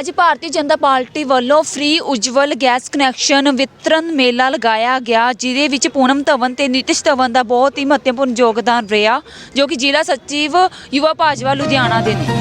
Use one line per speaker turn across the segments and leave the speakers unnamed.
ਅੱਜ ਭਾਰਤੀ ਜਨਤਾ ਪਾਰਟੀ ਵੱਲੋਂ ਫ੍ਰੀ, ਉਜਵਲ gas connection ਵਿਤਰਨ ਮੇਲਾ ਲਗਾਇਆ ਗਿਆ, ਜਿਹਦੇ ਵਿੱਚ ਪੂਨਮ ਧਵਨ ਤੇ ਨਿਤਿਸ਼ ਧਵਨ ਦਾ ਬਹੁਤ ਹੀ ਮਹੱਤਵਪੂਰਨ ਯੋਗਦਾਨ ਰਿਹਾ, ਜੋ ਕਿ ਜ਼ਿਲ੍ਹਾ ਸਚਿਵ ਯੁਵਾ ਭਾਜਪਾ ਲੁਧਿਆਣਾ ਦੇ ਨੇ।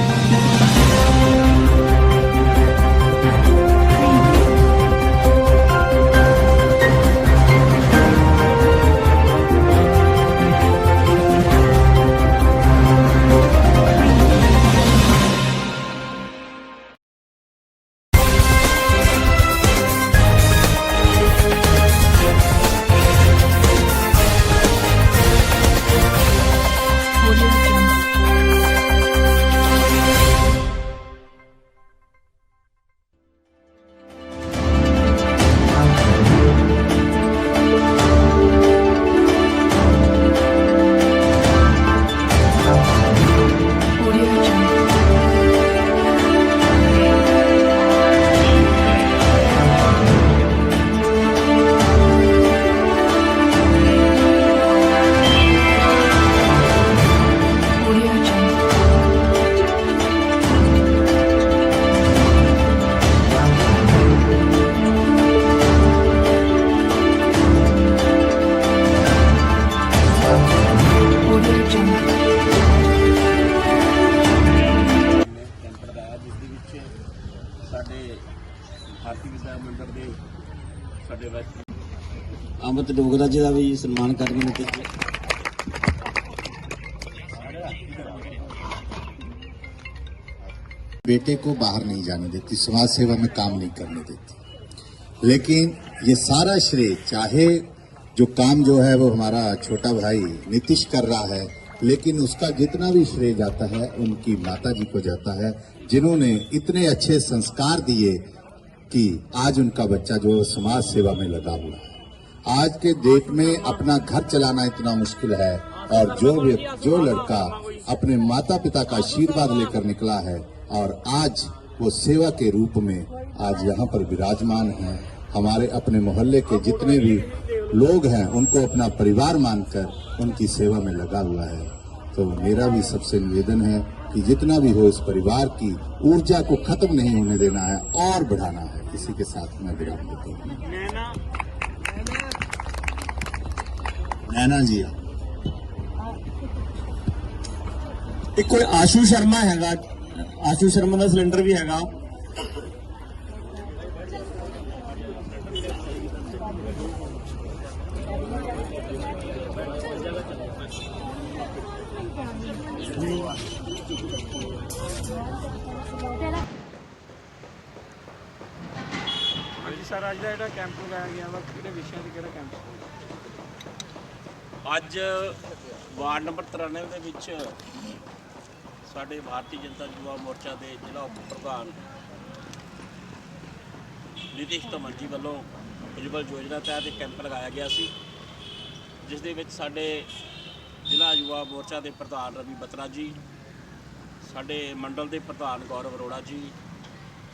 ਡੋਗਰਾ ਜੀ ਦਾ ਵੀ ਸਨਮਾਨ ਕਰਨ ਨੂੰ ਤੇ
बेटे को बाहर नहीं जाने देती समाज सेवा में काम नहीं करने देती लेकिन ये सारा श्रेय चाहे जो काम जो है वो हमारा छोटा भाई नीतीश कर रहा है लेकिन उसका जितना भी श्रेय जाता है उनकी माता जी को जाता है जिन्होंने इतने अच्छे संस्कार दिए कि आज उनका बच्चा जो समाज सेवा में लगा हुआ है आज के डेट में अपना घर चलाना इतना मुश्किल है और जो भी जो लड़का अपने माता पिता का आशीर्वाद लेकर निकला है और आज वो सेवा के रूप में आज यहाँ पर विराजमान है। हमारे अपने मोहल्ले के जितने भी लोग हैं, उनको अपना परिवार मानकर उनकी सेवा में लगा हुआ है। तो मेरा भी सबसे निवेदन है कि जितना भी हो इस परिवार की ऊर्जा को खत्म नहीं होने देना है, और बढ़ाना है। इसी के साथ मैं विराम देता हूँ। ਨੈਣਾ ਜੀ।
ਆ ਇੱਕ ਕੋਈ ਆਸ਼ੂ ਸ਼ਰਮਾ ਹੈਗਾ। ਆਸ਼ੂ ਸ਼ਰਮਾ ਦਾ ਸਿਲੰਡਰ ਵੀ ਹੈਗਾ।
ਹਾਂਜੀ ਸਰ, ਅੱਜ ਦਾ ਜਿਹੜਾ ਕੈਂਪ ਲਗਾਇਆ ਗਿਆ ਵਾ, ਕਿਹੜੇ ਵਿਸ਼ਿਆਂ ਤੇ ਕਿਹੜਾ ਕੈਂਪ?
ਅੱਜ ਵਾਰਡ ਨੰਬਰ 93 ਦੇ ਵਿੱਚ ਸਾਡੇ ਭਾਰਤੀ ਜਨਤਾ ਯੁਵਾ ਮੋਰਚਾ ਦੇ ਜ਼ਿਲ੍ਹਾ ਉਪ ਪ੍ਰਧਾਨ ਨਿਤਿਸ਼ ਧਮਨ ਜੀ ਵੱਲੋਂ ਉਜਵਲ ਯੋਜਨਾ ਤਹਿਤ ਕੈਂਪ ਲਗਾਇਆ ਗਿਆ ਸੀ, ਜਿਸ ਦੇ ਵਿੱਚ ਸਾਡੇ ਜ਼ਿਲ੍ਹਾ ਯੁਵਾ ਮੋਰਚਾ ਦੇ ਪ੍ਰਧਾਨ ਰਵੀ ਬਤਰਾ ਜੀ, ਸਾਡੇ ਮੰਡਲ ਦੇ ਪ੍ਰਧਾਨ ਗੌਰਵ ਅਰੋੜਾ ਜੀ,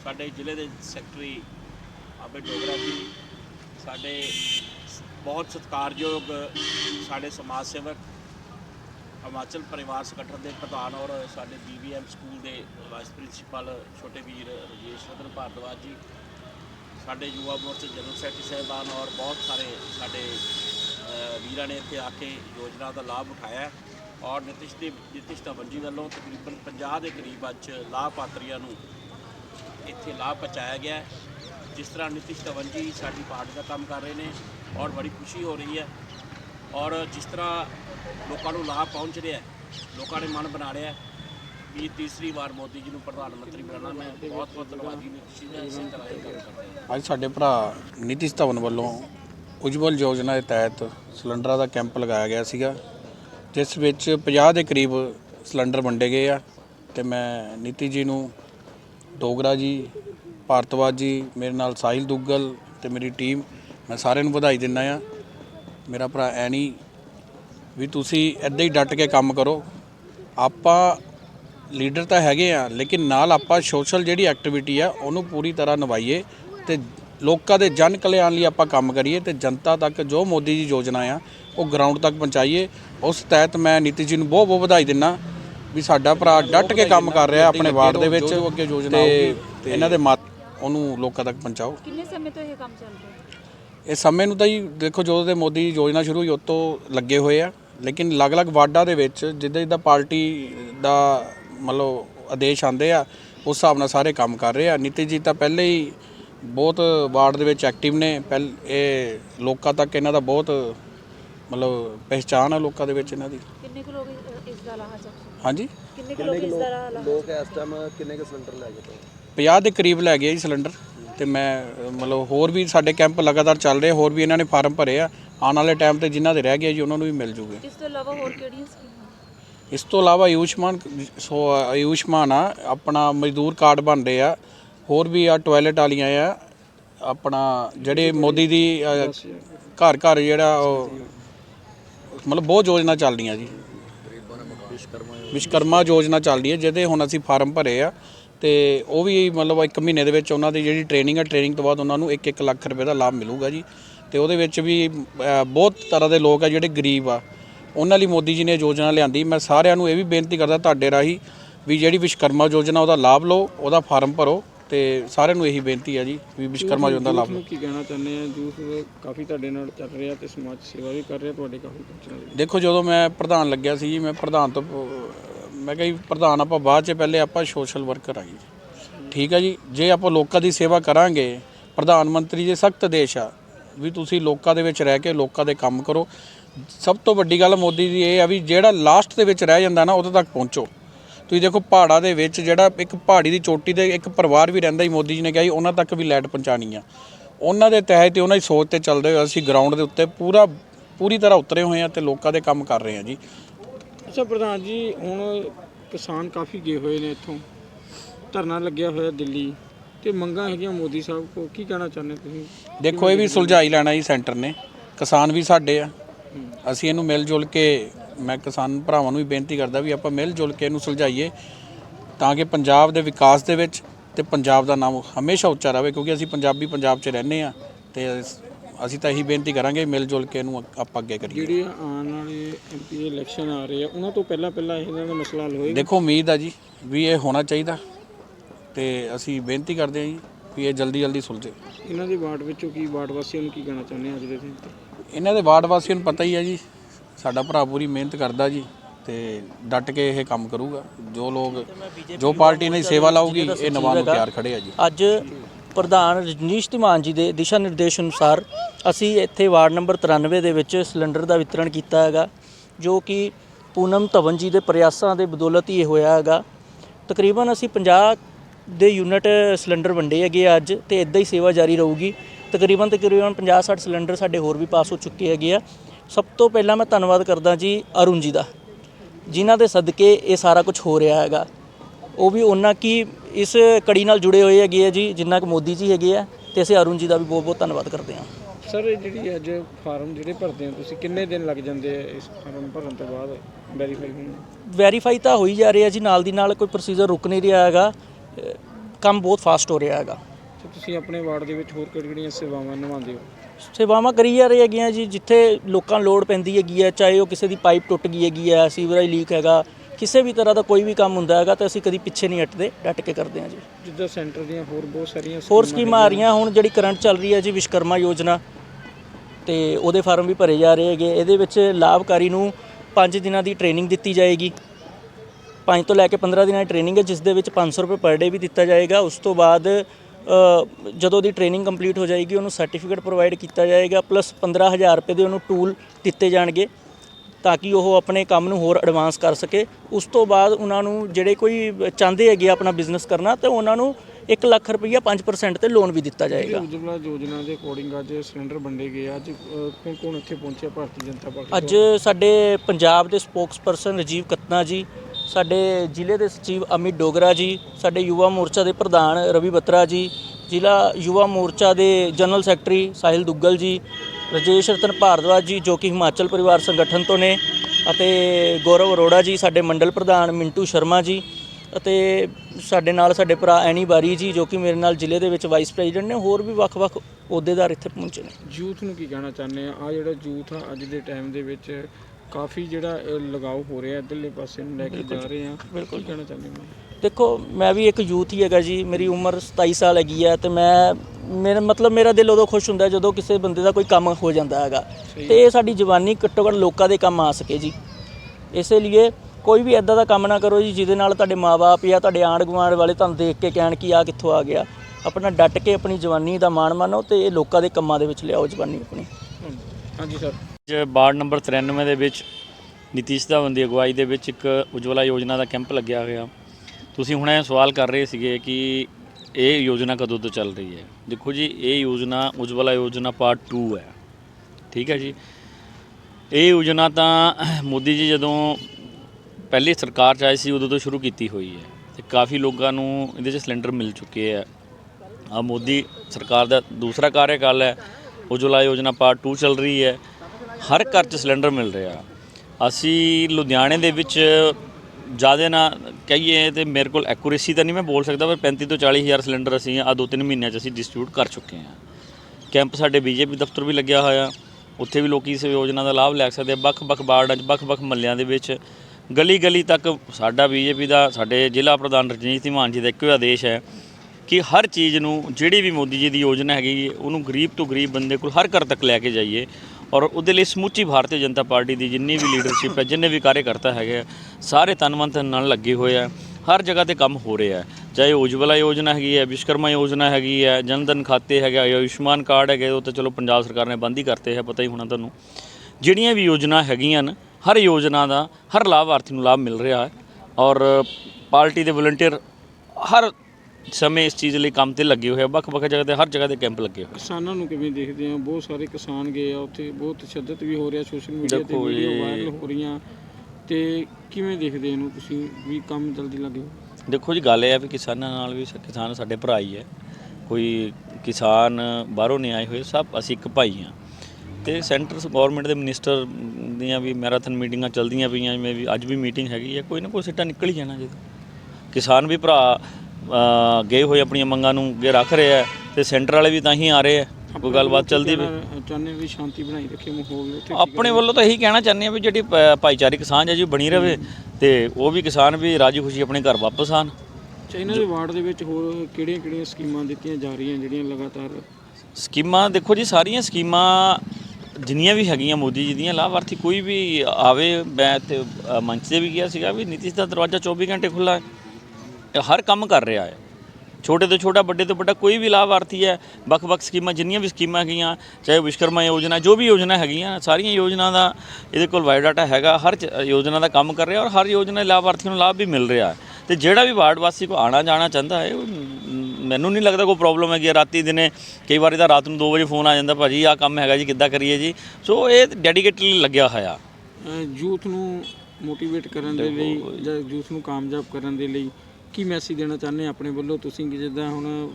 ਸਾਡੇ ਜ਼ਿਲ੍ਹੇ ਦੇ ਸੈਕਟਰੀ ਆਬੇ ਡੋਗਰਾ ਜੀ, ਸਾਡੇ ਬਹੁਤ ਸਤਿਕਾਰਯੋਗ ਸਾਡੇ ਸਮਾਜ ਸੇਵਕ, ਹਿਮਾਚਲ ਪਰਿਵਾਰ ਸੰਗਠਨ ਦੇ ਪ੍ਰਧਾਨ ਔਰ ਸਾਡੇ ਬੀਬੀਐਮ ਸਕੂਲ ਦੇ ਵਾਈਸ ਪ੍ਰਿੰਸੀਪਲ ਛੋਟੇ ਵੀਰ ਰਜੇਸ਼ ਰਤਨ ਭਾਰਦਵਾਜ ਜੀ, ਸਾਡੇ ਯੁਵਾ ਮੋਰਚੇ ਜਨਰਲ ਸੈਕਟਰੀ ਸਾਹਿਬਾਨ ਔਰ ਬਹੁਤ ਸਾਰੇ ਸਾਡੇ ਵੀਰਾਂ ਨੇ ਇੱਥੇ ਆ ਕੇ ਯੋਜਨਾ ਦਾ ਲਾਭ ਉਠਾਇਆ ਔਰ ਨਿਤਿਸ਼ ਦੇ, ਨਿਤਿਸ਼ ਧਵਨ ਜੀ ਵੱਲੋਂ ਤਕਰੀਬਨ 50 ਦੇ ਕਰੀਬ ਅੱਜ ਲਾਭਪਾਤਰੀਆਂ ਨੂੰ ਇੱਥੇ ਲਾਭ ਪਹੁੰਚਾਇਆ ਗਿਆ ਜਿਸ ਤਰ੍ਹਾਂ ਨਿਤਿਸ਼ ਧਵਨ ਜੀ ਸਾਡੀ ਪਾਰਟੀ ਦਾ ਕੰਮ ਕਰ ਰਹੇ ਨੇ ਔਰ ਬੜੀ ਖੁਸ਼ੀ ਹੋ ਰਹੀ ਹੈ। ਔਰ ਜਿਸ ਤਰ੍ਹਾਂ ਲੋਕਾਂ ਨੂੰ ਲਾਭ ਪਹੁੰਚ ਰਿਹਾ ਲੋਕਾਂ ਨੇ ਮਨ ਬਣਾ ਲਿਆ ਵੀ ਤੀਸਰੀ ਵਾਰ ਮੋਦੀ ਜੀ ਨੂੰ ਪ੍ਰਧਾਨ ਮੰਤਰੀ ਬਣਾਉਣਾ। ਮੈਂ ਬਹੁਤ ਬਹੁਤ ਧੰਨਵਾਦੀ ਨਿਤਿਸ਼ ਜੀ ਇਸੇ ਤਰ੍ਹਾਂ ਹੀ ਕੰਮ ਕਰਦੇ
ਅੱਜ ਸਾਡੇ ਭਰਾ ਨਿਤਿਸ਼ ਧਵਨ ਵੱਲੋਂ ਉਜਵਲ ਯੋਜਨਾ ਦੇ ਤਹਿਤ ਸਿਲੰਡਰਾਂ ਦਾ ਕੈਂਪ ਲਗਾਇਆ ਗਿਆ ਸੀਗਾ, ਜਿਸ ਵਿੱਚ 50 ਦੇ ਕਰੀਬ ਸਿਲੰਡਰ ਵੰਡੇ ਗਏ ਆ। ਤੇ ਮੈਂ ਨੀਤੀ ਜੀ ਨੂੰ ਡੋਗਰਾ ਜੀ ਭਾਰਤਵਾਜ ਜੀ ਮੇਰੇ ਨਾਲ ਸਾਹਿਲ ਦੁੱਗਲ ਤੇ ਮੇਰੀ ਟੀਮ ਮੈਂ ਸਾਰਿਆਂ ਨੂੰ ਵਧਾਈ ਦਿੰਦਾ ਆ ਮੇਰਾ ਭਰਾ ਐਨੀ ਵੀ ਤੁਸੀਂ ਇੱਦਾਂ ਹੀ ਡਟ ਕੇ ਕੰਮ ਕਰੋ। ਆਪਾਂ ਲੀਡਰ ਤਾਂ ਹੈਗੇ ਆ ਲੇਕਿਨ ਨਾਲ ਆਪਾਂ ਸੋਸ਼ਲ ਜਿਹੜੀ ਐਕਟੀਵਿਟੀ ਆ ਉਹਨੂੰ ਪੂਰੀ ਤਰ੍ਹਾਂ ਨਿਭਾਈਏ ਤੇ ਲੋਕਾਂ ਦੇ ਜਨ ਕਲਿਆਣ ਲਈ ਆਪਾਂ ਕੰਮ ਕਰੀਏ ਤੇ ਜਨਤਾ ਤੱਕ ਜੋ ਮੋਦੀ ਜੀ ਯੋਜਨਾ ਆ ਉਹ ਗਰਾਊਂਡ ਤੱਕ ਪਹੁੰਚਾਈਏ। ਉਸ ਤਹਿਤ ਮੈਂ ਨੀਤੀ ਜੀ ਨੂੰ ਬਹੁਤ ਬਹੁਤ ਵਧਾਈ ਦਿੰਦਾ ਵੀ ਸਾਡਾ ਭਰਾ ਡਟ ਕੇ ਕੰਮ ਕਰ ਰਿਹਾ ਆਪਣੇ ਵਾਰਡ ਦੇ ਵਿੱਚ ਤੇ ਇਹਨਾਂ ਦੇ ਮਤ ਉਹਨੂੰ ਲੋਕਾਂ ਤੱਕ ਪਹੁੰਚਾਓ।
ਕਿੰਨੇ ਸਮੇਂ ਤੋਂ ਇਹ ਕੰਮ ਚੱਲ ਰਿਹਾ?
ਇਹ ਸਮੇਂ ਨੂੰ ਤਾਂ ਜੀ ਦੇਖੋ ਜਦੋਂ ਦੇ ਮੋਦੀ ਯੋਜਨਾ ਸ਼ੁਰੂ ਹੋਈ ਉਤੋਂ ਲੱਗੇ ਹੋਏ ਆ। ਲੇਕਿਨ ਅਲੱਗ-ਅਲੱਗ ਵਾਰਡਾਂ ਦੇ ਵਿੱਚ ਜਿੱਦਾਂ ਜਿੱਦਾਂ ਪਾਰਟੀ ਦਾ ਮਤਲਬ ਆਦੇਸ਼ ਆਉਂਦੇ ਆ ਉਸ ਹਿਸਾਬ ਨਾਲ ਸਾਰੇ ਕੰਮ ਕਰ ਰਹੇ ਆ। ਨਿਤਿਸ਼ ਜੀ ਤਾਂ ਪਹਿਲੇ ਹੀ ਬਹੁਤ ਵਾਰਡ ਦੇ ਵਿੱਚ ਐਕਟਿਵ ਨੇ। ਪਹਿਲ ਇਹ ਲੋਕਾਂ ਤੱਕ ਇਹਨਾਂ ਦਾ ਬਹੁਤ ਮਤਲਬ ਪਹਿਚਾਣ ਆ ਲੋਕਾਂ ਦੇ ਵਿੱਚ ਇਹਨਾਂ ਦੀ।
ਕਿੰਨੇ ਕੁ ਲੋਕ ਇਸ ਦਾ ਲਾਹਾ ਚੱਕ
ਹਾਂਜੀ?
ਕਿੰਨੇ ਕੁ ਲੋਕ ਇਸ ਦਾ ਲਾਹਾ
ਲੋਕ ਇਸ ਟਾਈਮ ਕਿੰਨੇ ਕੁ ਸਿਲੰਡਰ ਲੈ ਗਏ
50 ਦੇ ਕਰੀਬ ਲੈ ਗਿਆ ਜੀ ਸਿਲੰਡਰ ਤੇ ਮੈਂ ਅ, ਮਤਲਬ ਹੋਰ ਵੀ ਸਾਡੇ ਕੈਂਪ ਲਗਾਤਾਰ ਚੱਲ ਰਹੇ ਹੋਰ ਵੀ ਇਹਨਾਂ ਨੇ ਫਾਰਮ ਭਰੇ ਆ। ਆਉਣ ਵਾਲੇ ਟਾਈਮ ਤੇ ਜਿਨ੍ਹਾਂ ਦੇ ਰਹਿ ਗਏ ਜੀ ਉਹਨਾਂ ਨੂੰ ਵੀ ਮਿਲ ਜੂਗੇ।
ਇਸ ਤੋਂ ਇਲਾਵਾ ਹੋਰ ਕਿਹੜੀਆਂ ਸਕੀਮਾਂ?
ਇਸ ਤੋਂ ਇਲਾਵਾ ਆਯੁਸ਼ਮਾਨ ਸੋ ਆਯੁਸ਼ਮਾਨ ਆ ਆਪਣਾ ਮਜ਼ਦੂਰ ਕਾਰਡ ਬਣ ਰਹੇ ਆ। ਹੋਰ ਵੀ ਆ ਟਾਇਲਟ ਵਾਲੀਆਂ ਆ ਆਪਣਾ ਜਿਹੜੇ ਮੋਦੀ ਦੀ ਅ, ਘਰ ਘਰ ਜਿਹੜਾ ਉਹ ਮਤਲਬ ਬਹੁਤ ਯੋਜਨਾ ਚੱਲਦੀਆਂ ਜੀ। ਵਿਸ਼ਕਰਮਾ ਯੋਜਨਾ ਚੱਲਦੀ ਹੈ ਜਿਹਦੇ ਹੁਣ ਅਸੀਂ ਫਾਰਮ ਭਰੇ ਆ। ਤੇ ਉਹ ਵੀ ਮਤਲਬ ਇੱਕ ਮਹੀਨੇ ਦੇ ਵਿੱਚ ਉਹਨਾਂ ਦੀ ਜਿਹੜੀ ਟ੍ਰੇਨਿੰਗ ਹੈ ਟ੍ਰੇਨਿੰਗ ਤੋਂ ਬਾਅਦ ਉਹਨਾਂ ਨੂੰ 1-1 ਲੱਖ ਰੁਪਏ ਦਾ ਲਾਭ ਮਿਲੂਗਾ ਜੀ। ਤੇ ਉਹਦੇ ਵਿੱਚ ਵੀ ਬਹੁਤ ਤਰ੍ਹਾਂ ਦੇ ਲੋਕ ਆ ਜਿਹੜੇ ਗਰੀਬ ਆ। ਉਹਨਾਂ ਲਈ ਮੋਦੀ ਜੀ ਨੇ ਯੋਜਨਾ ਲਿਆਂਦੀ। ਮੈਂ ਸਾਰਿਆਂ ਨੂੰ ਇਹ ਵੀ ਬੇਨਤੀ ਕਰਦਾ ਤੁਹਾਡੇ ਰਾਹੀਂ ਵੀ ਜਿਹੜੀ ਵਿਸ਼ਕਰਮਾ ਯੋਜਨਾ ਉਹਦਾ ਲਾਭ ਲਓ ਉਹਦਾ ਫਾਰਮ ਭਰੋ। ਤੇ ਸਾਰਿਆਂ ਨੂੰ ਇਹੀ ਬੇਨਤੀ ਹੈ ਜੀ ਵੀ ਵਿਸ਼ਕਰਮਾ ਯੋਜਨਾ ਦਾ ਲਾਭ ਲਓ।
ਕੀ ਕਹਿਣਾ ਚਾਹੁੰਦੇ ਆ? ਜੂਸ ਕਾਫੀ ਤੁਹਾਡੇ ਨਾਲ ਚੱਲ ਰਿਹਾ ਤੇ ਸਮਾਜ ਸੇਵਾ ਵੀ ਕਰ ਰਿਹਾ ਤੁਹਾਡੇ ਕਾਫੀ
ਦੇਖੋ ਜਦੋਂ ਮੈਂ ਪ੍ਰਧਾਨ ਲੱਗਿਆ ਸੀ ਜੀ ਮੈਂ ਪ੍ਰਧਾਨ ਤੋਂ ਮੈਂ ਕਿਹਾ ਜੀ, ਪ੍ਰਧਾਨ, ਆਪਾਂ ਬਾਅਦ ਚ ਪਹਿਲੇ ਆਪਾਂ ਸੋਸ਼ਲ ਵਰਕਰ ਆ ਠੀਕ ਹੈ ਜੀ? ਜੇ ਆਪਾਂ ਲੋਕਾਂ ਦੀ ਸੇਵਾ ਕਰਾਂਗੇ, ਪ੍ਰਧਾਨ ਮੰਤਰੀ ਦੇ ਸਖਤ ਆਦੇਸ਼ ਆ। ਵੀ ਤੁਸੀਂ ਲੋਕਾਂ ਦੇ ਵਿੱਚ ਰਹਿ ਕੇ ਲੋਕਾਂ ਦੇ ਕੰਮ ਕਰੋ। ਸਭ ਤੋਂ ਵੱਡੀ ਗੱਲ ਮੋਦੀ ਦੀ ਇਹ ਆ ਵੀ ਜਿਹੜਾ ਲਾਸਟ ਦੇ ਵਿੱਚ ਰਹਿ ਜਾਂਦਾ ਨਾ ਉਦੋਂ ਤੱਕ ਪਹੁੰਚੋ। ਤੁਸੀਂ ਦੇਖੋ, ਪਹਾੜਾਂ ਦੇ ਵਿੱਚ ਜਿਹੜਾ ਇੱਕ ਪਹਾੜੀ ਦੀ ਚੋਟੀ ਦੇ ਇੱਕ ਪਰਿਵਾਰ ਵੀ ਰਹਿੰਦਾ ਹੀ ਮੋਦੀ ਜੀ ਨੇ ਕਿਹਾ ਜੀ, ਉਹਨਾਂ ਤੱਕ ਵੀ ਲਾਈਟ ਪਹੁੰਚਾਣੀ ਆ। ਉਹਨਾਂ ਦੇ ਤਹਿਤ ਤੇ ਉਹਨਾਂ ਦੀ ਸੋਚ ਤੇ ਚੱਲਦੇ ਹੋਏ ਅਸੀਂ ਗਰਾਊਂਡ ਦੇ ਉੱਤੇ ਪੂਰਾ, ਪੂਰੀ ਤਰ੍ਹਾਂ ਉਤਰੇ ਹੋਏ ਆ ਤੇ ਲੋਕਾਂ ਦੇ ਕੰਮ ਕਰ ਰਹੇ ਆ ਜੀ।
ਅੱਛਾ ਪ੍ਰਧਾਨ ਜੀ, ਹੁਣ ਕਿਸਾਨ ਕਾਫੀ ਗਏ ਹੋਏ ਨੇ ਇੱਥੋਂ। ਧਰਨਾ ਲੱਗਿਆ ਹੋਇਆ ਦਿੱਲੀ। ਤੇ ਮੰਗਾਂ ਹੈਗੀਆਂ ਮੋਦੀ ਸਾਹਿਬ ਕੋ ਕੀ ਕਹਿਣਾ ਚਾਹੁੰਦੇ ਤੁਸੀਂ?
ਦੇਖੋ, ਇਹ ਵੀ ਸੁਲਝਾਈ ਲੈਣਾ ਜੀ ਸੈਂਟਰ ਨੇ। ਕਿਸਾਨ ਵੀ ਸਾਡੇ ਆ। ਅਸੀਂ ਇਹਨੂੰ ਮਿਲ ਜੁਲ ਕੇ, ਮੈਂ ਕਿਸਾਨ ਭਰਾਵਾਂ ਨੂੰ ਵੀ ਬੇਨਤੀ ਕਰਦਾ ਵੀ ਆਪਾਂ ਮਿਲ ਜੁਲ ਕੇ ਇਹਨੂੰ ਸੁਲਝਾਈਏ, ਤਾਂ ਕਿ ਪੰਜਾਬ ਦੇ ਵਿਕਾਸ ਦੇ ਵਿੱਚ ਤੇ ਪੰਜਾਬ ਦਾ ਨਾਮ ਹਮੇਸ਼ਾ ਉੱਚਾ ਰਹੇ, ਕਿਉਂਕਿ ਅਸੀਂ ਪੰਜਾਬੀ ਪੰਜਾਬ 'ਚ ਰਹਿੰਦੇ ਆ ਤੇ ਅਸ- ਤਾਂ ਇਹੀ ਬੇਨਤੀ ਕਰਾਂਗੇ ਮਿਲ ਜੁਲ ਕੇ ਇਹਨੂੰ ਆਪਾਂ ਅੱਗੇ ਕਰੀਏ।
ਜਿਹੜੇ ਆਉਣ ਵਾਲੇ ਐਮਪੀ ਦੇ ਇਲੈਕਸ਼ਨ ਆ ਰਹੇ ਆ ਉਹਨਾਂ ਤੋਂ ਪਹਿਲਾਂ ਪਹਿਲਾਂ ਇਹਨਾਂ ਦਾ ਮਸਲਾ ਹੱਲ ਹੋਏਗਾ?
ਦੇਖੋ ਉਮੀਦ ਆ ਜੀ ਵੀ ਇਹ ਹੋਣਾ ਚਾਹੀਦਾ ਤੇ ਅਸੀਂ ਬੇਨਤੀ ਕਰਦੇ ਹਾਂ ਜੀ ਵੀ ਇਹ ਜਲਦੀ ਜਲਦੀ ਸੁਲਝੇ।
ਇਹਨਾਂ ਦੇ ਵਾਰਡ ਵਿੱਚੋਂ ਕੀ ਵਾਰਡ ਵਾਸੀਆਂ ਨੂੰ ਕੀ ਕਹਿਣਾ ਚਾਹੁੰਦੇ ਆ ਅੱਜ ਦੇ ਦਿਨ? ਤੇ
ਇਹਨਾਂ ਦੇ ਵਾਰਡ ਵਾਸੀਆਂ ਨੂੰ ਪਤਾ ਹੀ ਹੈ ਜੀ ਸਾਡਾ ਭਰਾ ਪੂਰੀ ਮਿਹਨਤ ਕਰਦਾ ਜੀ ਤੇ ਡਟ ਕੇ ਇਹ ਕੰਮ ਕਰੂਗਾ। ਜੋ ਲੋਕ ਜੋ ਪਾਰਟੀ ਨੇ ਸੇਵਾ ਲਾਊਗੀ ਇਹ ਨਿਭਾਉਣ ਨੂੰ ਤਿਆਰ ਖੜੇ ਆ ਜੀ।
ਅੱਜ ਪ੍ਰਧਾਨ ਰਜਨੀਸ਼ ਧੀਮਾਨ ਜੀ ਦੇ ਦਿਸ਼ਾ ਨਿਰਦੇਸ਼ ਅਨੁਸਾਰ ਅਸੀਂ ਇੱਥੇ ਵਾਰਡ ਨੰਬਰ 93 ਦੇ ਵਿੱਚ ਸਿਲੰਡਰ ਦਾ ਵਿਤਰਣ ਕੀਤਾ ਹੈਗਾ, ਜੋ ਕਿ ਪੂਨਮ ਧਵਨ ਜੀ ਦੇ ਪ੍ਰਯਾਸਾਂ ਦੇ ਬਦੌਲਤ ਹੀ ਇਹ ਹੋਇਆ ਹੈਗਾ। ਤਕਰੀਬਨ ਅਸੀਂ 50 ਦੇ ਯੂਨਿਟ ਸਿਲੰਡਰ ਵੰਡੇ ਹੈਗੇ ਆ ਅੱਜ ਤੇ ਇਦਾਂ ਹੀ ਸੇਵਾ ਜਾਰੀ ਰਹੂਗੀ। ਤਕਰੀਬਨ ਤਕਰੀਬਨ 50 60 ਸਿਲੰਡਰ ਸਾਡੇ ਹੋਰ ਵੀ ਪਾਸ ਹੋ ਚੁੱਕੇ ਹੈਗੇ ਆ। ਸਭ ਤੋਂ ਪਹਿਲਾਂ ਮੈਂ ਧੰਨਵਾਦ ਕਰਦਾ ਜੀ ਅਰੁਣ ਜੀ ਦਾ, ਜਿਨ੍ਹਾਂ ਦੇ ਸਦਕੇ ਇਹ ਸਾਰਾ ਕੁਝ ਹੋ ਰਿਹਾ ਹੈਗਾ। ਉਹ ਵੀ ਉਹਨਾਂ ਕੀ ਇਸ ਕੜੀ ਨਾਲ ਜੁੜੇ ਹੋਏ ਹੈਗੇ ਆ ਜੀ ਜਿੰਨਾ ਕੁ ਮੋਦੀ ਜੀ ਹੈਗੇ ਆ ਤੇ ਅਸੀਂ ਅਰੁਣ ਜੀ ਦਾ ਵੀ ਬਹੁਤ ਬਹੁਤ ਧੰਨਵਾਦ ਕਰਦੇ ਹਾਂ।
ਸਰ ਇਹ ਜਿਹੜੀ ਅੱਜ ਫਾਰਮ ਜਿਹੜੇ ਭਰਦੇ ਆ ਤੁਸੀਂ ਕਿੰਨੇ ਦਿਨ ਲੱਗ ਜਾਂਦੇ ਆ ਇਸ ਫਾਰਮ ਭਰਨ ਤੋਂ ਬਾਅਦ ਵੈਰੀਫਾਈ ਹੋਣ?
ਵੈਰੀਫਾਈ ਤਾਂ ਹੋ ਹੀ ਜਾ ਰਿਹਾ ਜੀ ਨਾਲ ਦੀ ਨਾਲ ਕੋਈ ਪ੍ਰੋਸੀਜਰ ਰੁਕ ਨਹੀਂ ਰਿਹਾ ਹੈਗਾ ਕੰਮ ਬਹੁਤ ਫਾਸਟ ਹੋ ਰਿਹਾ ਹੈਗਾ।
ਤੇ ਤੁਸੀਂ ਆਪਣੇ ਵਾਰਡ ਦੇ ਵਿੱਚ ਹੋਰ ਕਿਹੜੀ ਕਿਹੜੀਆਂ ਸੇਵਾਵਾਂ ਨਿਭਾਉਂਦੇ ਹੋ?
ਸੇਵਾਵਾਂ ਕਰੀ ਜਾ ਰਹੇ ਹੈਗੇ ਆ ਜੀ ਜਿੱਥੇ ਲੋਕਾਂ ਲੋੜ ਪੈਂਦੀ ਹੈਗੀ ਹੈ ਚਾਹੇ ਉਹ ਕਿਸੇ ਦੀ ਪਾਈਪ ਟੁੱਟ ਗਈ ਹੈਗੀ ਹੈ ਸੀਵਰੇਜ ਲੀਕ ਹੈਗਾ ਕਿਸੇ ਵੀ ਤਰ੍ਹਾਂ ਦਾ ਕੋਈ ਵੀ ਕੰਮ ਹੁੰਦਾ ਹੈਗਾ ਤਾਂ ਅਸੀਂ ਕਦੀ ਪਿੱਛੇ ਨਹੀਂ ਹਟਦੇ ਡਟ ਕੇ ਕਰਦੇ ਹਾਂ ਜੀ।
ਜਿੱਦਾਂ ਸੈਂਟਰ ਦੀਆਂ ਹੋਰ ਬਹੁਤ ਸਾਰੀਆਂ
ਹੋਰ ਸਕੀਮਾਂ ਆ ਰਹੀਆਂ ਹੁਣ ਜਿਹੜੀ ਕਰੰਟ ਚੱਲ ਰਹੀ ਹੈ ਜੀ ਵਿਸ਼ਕਰਮਾ ਯੋਜਨਾ ਤੇ ਉਹਦੇ ਫਾਰਮ ਵੀ ਭਰੇ ਜਾ ਰਹੇ ਹੈਗੇ। ਇਹਦੇ ਵਿੱਚ ਲਾਭਕਾਰੀ ਨੂੰ 5 ਦਿਨਾਂ ਦੀ ਟ੍ਰੇਨਿੰਗ ਦਿੱਤੀ ਜਾਏਗੀ। 5 ਤੋਂ ਲੈ ਕੇ 15 ਦਿਨਾਂ ਦੀ ਟ੍ਰੇਨਿੰਗ ਹੈ ਜਿਸ ਦੇ ਵਿੱਚ 500 ਰੁਪਏ ਪਰ ਡੇ ਵੀ ਦਿੱਤਾ ਜਾਏਗਾ। ਉਸ ਤੋਂ ਬਾਅਦ ਜਦੋਂ ਦੀ ਟ੍ਰੇਨਿੰਗ ਕੰਪਲੀਟ ਹੋ ਜਾਏਗੀ ਉਹਨੂੰ ਸਰਟੀਫਿਕੇਟ ਪ੍ਰੋਵਾਈਡ ਕੀਤਾ ਜਾਏਗਾ ਪਲੱਸ 15000 ਰੁਪਏ ਦੇ ਉਹਨੂੰ ਟੂਲ ਦਿੱਤੇ ਜਾਣਗੇ। ਤਾਂ ਕਿ ਉਹ ਆਪਣੇ ਕੰਮ ਨੂੰ ਹੋਰ ਐਡਵਾਂਸ ਕਰ ਸਕੇ। ਉਸ ਤੋਂ ਬਾਅਦ ਉਹਨਾਂ ਨੂੰ ਜਿਹੜੇ ਕੋਈ ਚਾਹੁੰਦੇ ਹੈਗੇ ਆਪਣਾ ਬਿਜ਼ਨਸ ਕਰਨਾ ਤੇ ਉਹਨਾਂ ਨੂੰ 1 ਲੱਖ ਰੁਪਈਆ 5% ਤੇ ਲੋਨ ਵੀ ਦਿੱਤਾ ਜਾਏਗਾ।
ਉਜਵਲਾ ਯੋਜਨਾ ਦੇ ਅਕੋਰਡਿੰਗ ਅੱਜ ਸਿਲੰਡਰ ਵੰਡੇ ਗਏ ਅੱਜ ਕੌਣ ਕੌਣ ਇੱਥੇ ਪਹੁੰਚਿਆ ਭਾਰਤੀ ਜਨਤਾ ਪਾਰਟੀ
ਅੱਜ ਸਾਡੇ ਪੰਜਾਬ ਦੇ ਸਪੋਕਸਪਰਸਨ ਰਜੀਵ ਕਤਨਾ ਜੀ ਸਾਡੇ ਜ਼ਿਲ੍ਹੇ ਦੇ ਸਚਿਵ ਅਮਿਤ ਡੋਗਰਾ ਜੀ ਸਾਡੇ ਯੁਵਾ ਮੋਰਚਾ ਦੇ ਪ੍ਰਧਾਨ ਰਵੀ ਬੱਤਰਾ ਜੀ ਜ਼ਿਲ੍ਹਾ ਯੁਵਾ ਮੋਰਚਾ ਦੇ ਜਨਰਲ ਸੈਕਟਰੀ ਸਾਹਿਲ ਦੁੱਗਲ ਜੀ ਰਜੇਸ਼ ਰਤਨ ਭਾਰਦਵਾਜ ਜੀ ਜੋ ਕਿ ਹਿਮਾਚਲ ਪਰਿਵਾਰ ਸੰਗਠਨ ਤੋਂ ਨੇ ਅਤੇ ਗੌਰਵ ਅਰੋੜਾ ਜੀ ਸਾਡੇ ਮੰਡਲ ਪ੍ਰਧਾਨ ਮਿੰਟੂ ਸ਼ਰਮਾ ਜੀ ਅਤੇ ਸਾਡੇ ਨਾਲ ਸਾਡੇ ਭਰਾ ਐਨੀ ਬਾਰੀ ਜੀ ਜੋ ਕਿ ਮੇਰੇ ਨਾਲ ਜ਼ਿਲ੍ਹੇ ਦੇ ਵਿੱਚ ਵਾਈਸ ਪ੍ਰੈਜ਼ੀਡੈਂਟ ਨੇ ਹੋਰ ਵੀ ਵੱਖ-ਵੱਖ ਅਹੁਦੇਦਾਰ ਇੱਥੇ ਪਹੁੰਚੇ ਨੇ।
ਯੂਥ ਨੂੰ ਕੀ ਕਹਿਣਾ ਚਾਹੁੰਦੇ ਆ? ਆ ਜਿਹੜਾ ਯੂਥ ਆ ਅੱਜ ਦੇ ਟਾਈਮ ਦੇ ਵਿੱਚ ਕਾਫੀ ਜਿਹੜਾ ਲਗਾਓ ਹੋ ਰਿਹਾ ਇਧਰਲੇ ਪਾਸੇ ਨੂੰ ਲੈ ਕੇ ਜਾ ਰਹੇ ਆ। ਬਿਲਕੁਲ ਕਹਿਣਾ ਚਾਹੁੰਦੇ ਮੈਂ
ਦੇਖੋ ਮੈਂ ਵੀ ਇੱਕ ਯੂਥ ਹੀ ਹੈਗਾ ਜੀ ਮੇਰੀ ਉਮਰ 27 ਸਾਲ ਹੈਗੀ ਹੈ ਤੇ ਮੈਂ ਮੇਰਾ ਮਤਲਬ ਮੇਰਾ ਦਿਲ ਉਦੋਂ ਖੁਸ਼ ਹੁੰਦਾ ਜਦੋਂ ਕਿਸੇ ਬੰਦੇ ਦਾ ਕੋਈ ਕੰਮ ਹੋ ਜਾਂਦਾ ਹੈਗਾ। ਤੇ ਇਹ ਸਾਡੀ ਜਵਾਨੀ ਘੱਟੋ ਘੱਟ ਲੋਕਾਂ ਦੇ ਕੰਮ ਆ ਸਕੇ ਜੀ। ਇਸੇ ਲਈ ਕੋਈ ਵੀ ਐਦਾਂ ਦਾ ਕੰਮ ਨਾ ਕਰੋ ਜੀ ਜਿਹਦੇ ਨਾਲ ਤੁਹਾਡੇ ਮਾਪੇ ਜਾਂ ਤੁਹਾਡੇ ਆਂਢ ਗੁਆਂਢ ਵਾਲੇ ਤੁਹਾਨੂੰ ਦੇਖ ਕੇ ਕਹਿਣ ਕਿ ਆ ਕਿੱਥੋਂ ਆ ਗਿਆ। ਆਪਣਾ ਡਟ ਕੇ ਆਪਣੀ ਜਵਾਨੀ ਦਾ ਮਾਣ ਮਾਣੋ ਤੇ ਇਹ ਲੋਕਾਂ ਦੇ ਕੰਮਾਂ ਦੇ ਵਿੱਚ ਲਿਆਓ ਜਵਾਨੀ ਆਪਣੀ।
ਹਾਂਜੀ ਸਰ।
ਅੱਜ ਵਾਰਡ ਨੰਬਰ 93 ਦੇ ਵਿੱਚ ਨਿਤੀਸ਼ ਦੀ ਅਗਵਾਈ ਦੇ ਵਿੱਚ ਇੱਕ ਉਜਵਲਾ ਯੋਜਨਾ ਦਾ ਕੈਂਪ ਲੱਗਿਆ ਹੋਇਆ। ਤੁਸੀਂ ਹੁਣ ਇਹ ਸਵਾਲ ਕਰ ਰਹੇ ਸੀਗੇ ਕਿ ਇਹ ਯੋਜਨਾ ਕਦੋਂ ਤੋਂ ਚੱਲ ਰਹੀ ਹੈ? ਦੇਖੋ ਜੀ, ਇਹ ਯੋਜਨਾ, ਉਜਵਲਾ ਯੋਜਨਾ ਪਾਰਟ 2 ਹੈ। ਠੀਕ ਹੈ ਜੀ? ਇਹ ਯੋਜਨਾ ਤਾਂ ਮੋਦੀ ਜੀ ਜਦੋਂ ਪਹਿਲੀ ਸਰਕਾਰ ਚ ਆਏ ਸੀ, ਉਦੋਂ ਤੋਂ ਸ਼ੁਰੂ ਕੀਤੀ ਹੋਈ ਹੈ ਤੇ ਕਾਫੀ ਲੋਕਾਂ ਨੂੰ ਇਹਦੇ 'ਚ ਸਿਲੰਡਰ ਮਿਲ ਚੁੱਕੇ ਆ। ਆ ਮੋਦੀ ਸਰਕਾਰ ਦਾ ਦੂਸਰਾ ਕਾਰਜਕਾਲ ਹੈ, ਉਜਵਲਾ ਯੋਜਨਾ ਪਾਰਟ 2 ਚੱਲ ਰਹੀ ਹੈ। ਹਰ ਘਰ 'ਚ ਸਿਲੰਡਰ ਮਿਲ ਰਿਹਾ। ਅਸੀਂ ਲੁਧਿਆਣੇ ਦੇ ਵਿੱਚ ਜ਼ਿਆਦਾ ਨਾ ਕਹੀਏ ਤੇ ਮੇਰੇ ਕੋਲ ਐਕੂਰੇਸੀ ਤਾਂ ਨਹੀਂ ਮੈਂ ਬੋਲ ਸਕਦਾ, ਪਰ 35 ਤੋਂ 40 ਹਜ਼ਾਰ ਸਿਲੰਡਰ ਅਸੀਂ ਆ ਦੋ ਤਿੰਨ ਮਹੀਨਿਆਂ 'ਚ ਅਸੀਂ ਡਿਸਟ੍ਰੀਬਿਊਟ ਕਰ ਚੁੱਕੇ ਹਾਂ। ਕੈਂਪ ਸਾਡੇ ਬੀਜੇਪੀ ਦਫ਼ਤਰ ਵੀ ਲੱਗਿਆ ਹੋਇਆ, ਉੱਥੇ ਵੀ ਲੋਕੀ ਇਸ ਯੋਜਨਾ ਦਾ ਲਾਭ ਲੈ ਸਕਦੇ ਆ। ਵੱਖ-ਵੱਖ ਵਾਰਡਾਂ 'ਚ, ਵੱਖ-ਵੱਖ ਮਹੱਲਿਆਂ ਦੇ ਵਿੱਚ ਗਲੀ ਗਲੀ ਤੱਕ ਸਾਡਾ ਬੀਜੇਪੀ ਦਾ, ਸਾਡੇ ਜ਼ਿਲ੍ਹਾ ਪ੍ਰਧਾਨ ਰਜਨੀਸ਼ ਧੀਮਾਨ ਜੀ ਦਾ ਇੱਕੋ ਹੀ ਆਦੇਸ਼ ਹੈ ਕਿ ਹਰ ਚੀਜ਼ ਨੂੰ ਜਿਹੜੀ ਵੀ ਮੋਦੀ ਜੀ ਦੀ ਯੋਜਨਾ ਹੈਗੀ, ਉਹਨੂੰ ਗਰੀਬ ਤੋਂ ਗਰੀਬ ਬੰਦੇ ਕੋਲ ਹਰ ਘਰ ਤੱਕ ਲੈ ਕੇ ਜਾਈਏ। ਔਰ ਉਹਦੇ ਲਈ ਸਮੁੱਚੀ ਭਾਰਤੀ ਜਨਤਾ ਪਾਰਟੀ ਦੀ ਜਿੰਨੀ ਵੀ ਲੀਡਰਸ਼ਿਪ ਹੈ ਜਿੰਨੇ ਵੀ ਕਾਰਜਕਰਤਾ ਹੈਗੇ ਆ, ਸਾਰੇ ਤਨਮੰਤ ਨਾਲ ਲੱਗੇ ਹੋਏ ਆ। ਹਰ ਜਗ੍ਹਾ ਤੇ ਕੰਮ ਹੋ ਰਿਹਾ ਹੈ। ਚਾਹੇ ਉਜਵਲਾ ਯੋਜਨਾ ਹੈਗੀ ਹੈ ਵਿਸ਼ਕਰਮਾ ਯੋਜਨਾ ਹੈਗੀ ਹੈ ਜਨਧਨ ਖਾਤੇ ਹੈਗਾ ਆਯੁਸ਼ਮਾਨ ਕਾਰਡ ਹੈਗੇ ਉਹ ਤਾਂ ਚਲੋ ਪੰਜਾਬ ਸਰਕਾਰ ਨੇ ਬੰਦ ਹੀ ਕਰਤੇ ਹੈ ਪਤਾ ਹੀ ਹੋਣਾ ਤੁਹਾਨੂੰ। ਜਿਹੜੀਆਂ ਵੀ ਯੋਜਨਾ ਹੈਗੀਆਂ ਨੇ ਹਰ ਯੋਜਨਾ ਦਾ ਹਰ ਲਾਭਾਰਥੀ ਨੂੰ ਲਾਭ ਮਿਲ ਰਿਹਾ ਹੈ। ਔਰ ਪਾਰਟੀ ਦੇ ਵਲੰਟੀਅਰ ਹਰ ਸਮੇਂ ਇਸ ਚੀਜ਼ ਲਈ ਕੰਮ ਤੇ ਲੱਗੇ ਹੋਏ ਆ ਵੱਖ-ਵੱਖ ਜਗ੍ਹਾ ਤੇ ਹਰ ਜਗ੍ਹਾ ਤੇ ਕੈਂਪ ਲੱਗੇ ਹੋਏ
ਕਿਸਾਨਾਂ ਨੂੰ ਕਿਵੇਂ ਦੇਖਦੇ ਆ? ਬਹੁਤ ਸਾਰੇ ਕਿਸਾਨ ਗਏ ਆ ਉੱਥੇ ਬਹੁਤ ਤਸ਼ੱਦਦ ਵੀ ਹੋ ਰਿਹਾ ਸੋਸ਼ਲ ਮੀਡੀਆ ਤੇ
ਦੇਖੋ
ਵੀਡੀਓ ਵਾਇਰਲ ਹੋ ਰਹੀਆਂ। ਤੇ ਕਿਵੇਂ ਦੇਖਦੇ ਇਹਨੂੰ ਤੁਸੀਂ ਵੀ ਕੰਮ ਜਲਦੀ ਲੱਗੇ
ਦੇਖੋ ਜੀ ਗੱਲ ਇਹ ਹੈ ਵੀ ਕਿਸਾਨਾਂ ਨਾਲ ਵੀ ਸ- ਕਿਸਾਨ ਸਾਡੇ ਭਰਾ ਹੀ ਹੈ ਕੋਈ ਕਿਸਾਨ ਬਾਹਰੋਂ ਨਹੀਂ ਆਏ ਹੋਏ ਸਭ ਅਸੀਂ ਇੱਕ ਭਾਈ ਹਾਂ ਤੇ ਸੈਂਟਰ ਗਵਰਨਮੈਂਟ ਦੇ ਮਿਨਿਸਟਰ ਦੀਆਂ ਵੀ ਮੈਰਾਥਨ ਮੀਟਿੰਗਾਂ ਚੱਲਦੀਆਂ ਪਈਆਂ ਜਿਵੇਂ ਵੀ ਅੱਜ ਵੀ ਮੀਟਿੰਗ ਹੈਗੀ ਹੈ ਕੋਈ ਨਾ ਕੋਈ ਸਿੱਟਾ ਨਿਕਲ ਹੀ ਜਾਣਾ ਜੀ ਕਿਸਾਨ ਵੀ ਭਰਾ ਗਏ ਹੋਏ ਆਪਣੀਆਂ ਮੰਗਾਂ ਨੂੰ ਅੱਗੇ ਰੱਖ ਰਹੇ ਆ ਤੇ ਸੈਂਟਰ ਵਾਲੇ ਵੀ ਤਾਂ ਹੀ ਆ ਰਹੇ ਆ। ਕੋਈ ਗੱਲਬਾਤ ਚੱਲਦੀ ਵੀ
ਚਾਹੁੰਦੇ ਵੀ ਸ਼ਾਂਤੀ ਬਣਾਈ ਰੱਖੇ ਮਾਹੌਲ ਉੱਥੇ
ਆਪਣੇ ਵੱਲੋਂ ਤਾਂ ਇਹੀ ਕਹਿਣਾ ਚਾਹੁੰਦੇ ਆ ਵੀ ਜਿਹੜੀ ਭਾਈਚਾਰਕ ਸਾਂਝ ਹੈ ਜੀ ਬਣੀ ਰਵੇ ਤੇ ਉਹ ਵੀ ਕਿਸਾਨ ਵੀ ਰਾਜੀ ਖੁਸ਼ੀ ਆਪਣੇ ਘਰ ਵਾਪਸ ਆਣ
ਚਾਈਨਾ ਦੇ ਵਾਰਡ ਦੇ ਵਿੱਚ ਹੋਰ ਕਿਹੜੀਆਂ ਕਿਹੜੀਆਂ ਸਕੀਮਾਂ ਦਿੱਤੀਆਂ ਜਾ ਰਹੀਆਂ ਜਿਹੜੀਆਂ ਲਗਾਤਾਰ?
ਸਕੀਮਾਂ ਦੇਖੋ ਜੀ ਸਾਰੀਆਂ ਸਕੀਮਾਂ ਜਿੰਨੀਆਂ ਵੀ ਹੈਗੀਆਂ ਮੋਦੀ ਜੀ ਦੀਆਂ ਲਾਭਾਰਥੀ ਕੋਈ ਵੀ ਆਵੇ ਮੈਂ ਤੇ ਮੰਚ ਤੇ ਵੀ ਗਿਆ ਸੀਗਾ ਵੀ ਨੀਤੀਸ਼ ਦਾ ਦਰਵਾਜ਼ਾ 24 ਘੰਟੇ ਖੁੱਲਾ ਹੈ। ਹਰ ਕੰਮ ਕਰ ਰਿਹਾ ਹੈ। ਛੋਟੇ ਤੋਂ ਛੋਟਾ ਵੱਡੇ ਤੋਂ ਵੱਡਾ ਕੋਈ ਵੀ ਲਾਭਾਰਥੀ ਹੈ ਵੱਖ-ਵੱਖ ਸਕੀਮਾਂ ਜਿੰਨੀਆਂ ਵੀ ਸਕੀਮਾਂ ਹੈਗੀਆਂ ਚਾਹੇ ਵਿਸ਼ਕਰਮਾ ਯੋਜਨਾ ਜੋ ਵੀ ਯੋਜਨਾ ਹੈਗੀਆਂ ਸਾਰੀਆਂ ਯੋਜਨਾ ਦਾ ਇਹਦੇ ਕੋਲ ਬਾਇਓਡਾਟਾ ਹੈਗਾ। ਹਰ ਯੋਜਨਾ ਦਾ ਕੰਮ ਕਰ ਰਿਹਾ ਔਰ ਹਰ ਯੋਜਨਾ ਦੇ ਲਾਭਾਰਥੀਆਂ ਨੂੰ ਲਾਭ ਵੀ ਮਿਲ ਰਿਹਾ ਹੈ। ਤੇ ਜਿਹੜਾ ਵੀ ਵਾਰਡ ਵਾਸੀ ਕੋ ਆਣਾ ਜਾਣਾ ਚਾਹੁੰਦਾ ਹੈ ਮੈਨੂੰ ਨਹੀਂ ਲੱਗਦਾ ਕੋਈ ਪ੍ਰੋਬਲਮ ਹੈਗੀ। ਰਾਤੀ ਦਿਨੇ ਕਈ ਵਾਰੀ ਤਾਂ ਰਾਤ ਨੂੰ 2 ਵਜੇ ਫੋਨ ਆ ਜਾਂਦਾ ਭਾਜੀ ਆਹ ਕੰਮ ਹੈਗਾ ਜੀ ਕਿੱਦਾਂ ਕਰੀਏ ਜੀ? ਸੋ ਇਹ ਡੈਡੀਕੇਟਲੀ ਲੱਗਿਆ ਹੋਇਆ।
ਯੂਥ ਨੂੰ ਮੋਟੀਵੇਟ ਕਰਨ ਦੇ ਲਈ ਜਾਂ ਯੂਥ ਨੂੰ ਕਾਮਯਾਬ ਕਰਨ ਦੇ ਲਈ ਕੀ ਮੈਸੇਜ ਦੇਣਾ ਚਾਹੁੰਦੇ ਆ ਆਪਣੇ ਵੱਲੋਂ? ਤੁਸੀਂ ਕਿ ਜਿੱਦਾਂ ਹੁਣ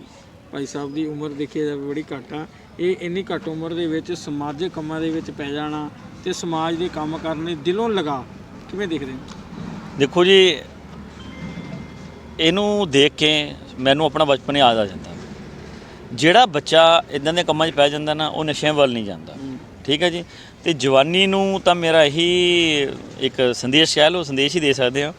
ਭਾਈ ਸਾਹਿਬ ਦੀ ਉਮਰ ਦੇਖਿਆ ਜਾਵੇ ਬੜੀ ਘੱਟ ਆ। ਇਹ ਇੰਨੀ ਘੱਟ ਉਮਰ ਦੇ ਵਿੱਚ ਸਮਾਜਿਕ ਕੰਮਾਂ ਦੇ ਵਿੱਚ ਪੈ ਜਾਣਾ ਤੇ ਸਮਾਜ ਦੇ ਕੰਮ ਕਰਨ ਦਿਲੋਂ ਲਗਾ ਕਿਵੇਂ ਦੇਖਦੇ ਹੋ?
ਦੇਖੋ ਜੀ ਇਹਨੂੰ ਦੇਖ ਕੇ ਮੈਨੂੰ ਆਪਣਾ ਬਚਪਨ ਯਾਦ ਆ ਜਾਂਦਾ। ਜਿਹੜਾ ਬੱਚਾ ਇਦਾਂ ਦੇ ਕੰਮਾਂ 'ਚ ਪੈ ਜਾਂਦਾ ਨਾ ਉਹ ਨਸ਼ਿਆਂ ਵੱਲ ਨਹੀਂ ਜਾਂਦਾ। ਠੀਕ ਹੈ ਜੀ? ਤੇ ਜਵਾਨੀ ਨੂੰ ਤਾਂ ਮੇਰਾ ਇਹੀ ਇੱਕ ਸੰਦੇਸ਼ ਕਹਿ ਲਓ ਸੰਦੇਸ਼ ਹੀ ਦੇ ਸਕਦੇ ਆ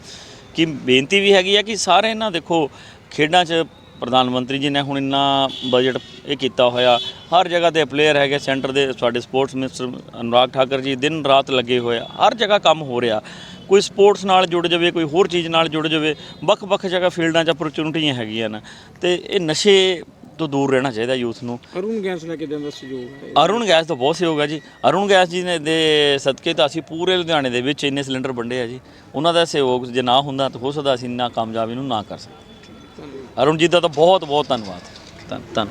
ਕਿ ਬੇਨਤੀ ਵੀ ਹੈਗੀ ਆ ਕਿ ਸਾਰੇ ਨਾ ਦੇਖੋ ਖੇਡਾਂ 'ਚ ਪ੍ਰਧਾਨ ਮੰਤਰੀ ਜੀ ਨੇ ਹੁਣ ਇੰਨਾ ਬਜਟ ਇਹ ਕੀਤਾ ਹੋਇਆ। ਹਰ ਜਗ੍ਹਾ ਦੇ ਪਲੇਅਰ ਹੈਗੇ ਸੈਂਟਰ ਦੇ ਸਾਡੇ ਸਪੋਰਟਸ ਮਿਨਿਸਟਰ ਅਨੁਰਾਗ ਠਾਕਰ ਜੀ, ਦਿਨ ਰਾਤ ਲੱਗੇ ਹੋਏ ਆ। ਹਰ ਜਗ੍ਹਾ ਕੰਮ ਹੋ ਰਿਹਾ। ਕੋਈ ਸਪੋਰਟਸ ਨਾਲ ਜੁੜ ਜਾਵੇ, ਕੋਈ ਹੋਰ ਚੀਜ਼ ਨਾਲ ਜੁੜ ਜਾਵੇ, ਵੱਖ-ਵੱਖ ਜਗ੍ਹਾ ਫੀਲਡਾਂ 'ਚ ਅਪਰਚੂਨਿਟੀਆਂ ਹੈਗੀਆਂ ਨੇ। ਤੇ ਇਹ ਨਸ਼ੇ ਤੋਂ ਦੂਰ ਰਹਿਣਾ ਚਾਹੀਦਾ ਯੂਥ ਨੂੰ।
ਅਰੁਣ ਗੈਸ ਲੈ ਕੇ ਦਿੰਦਾ ਸਹਿਯੋਗ ਹੈ।
ਅਰੁਣ ਗੈਸ ਤਾਂ ਬਹੁਤ ਸਹਿਯੋਗ ਹੈ ਜੀ। ਅਰੁਣ ਗੈਸ ਜੀ ਨੇ ਦੇ ਸਦਕੇ ਤਾਂ ਅਸੀਂ ਪੂਰੇ ਲੁਧਿਆਣੇ ਦੇ ਵਿੱਚ ਇੰਨੇ ਸਿਲੰਡਰ ਵੰਡੇ ਆ ਜੀ। ਉਹਨਾਂ ਦਾ ਸਹਿਯੋਗ ਜੇ ਨਾ ਹੁੰਦਾ ਤਾਂ ਹੋ ਸਕਦਾ ਅਸੀਂ ਇੰਨਾ ਕਾਮਯਾਬ ਇਹਨੂੰ ਨਾ ਕਰ ਸਕਦੇ ਅਰੁਣ ਜੀ ਦਾ ਤਾਂ ਬਹੁਤ ਬਹੁਤ ਧੰਨਵਾਦ। ਧੰਨ ਧੰਨ।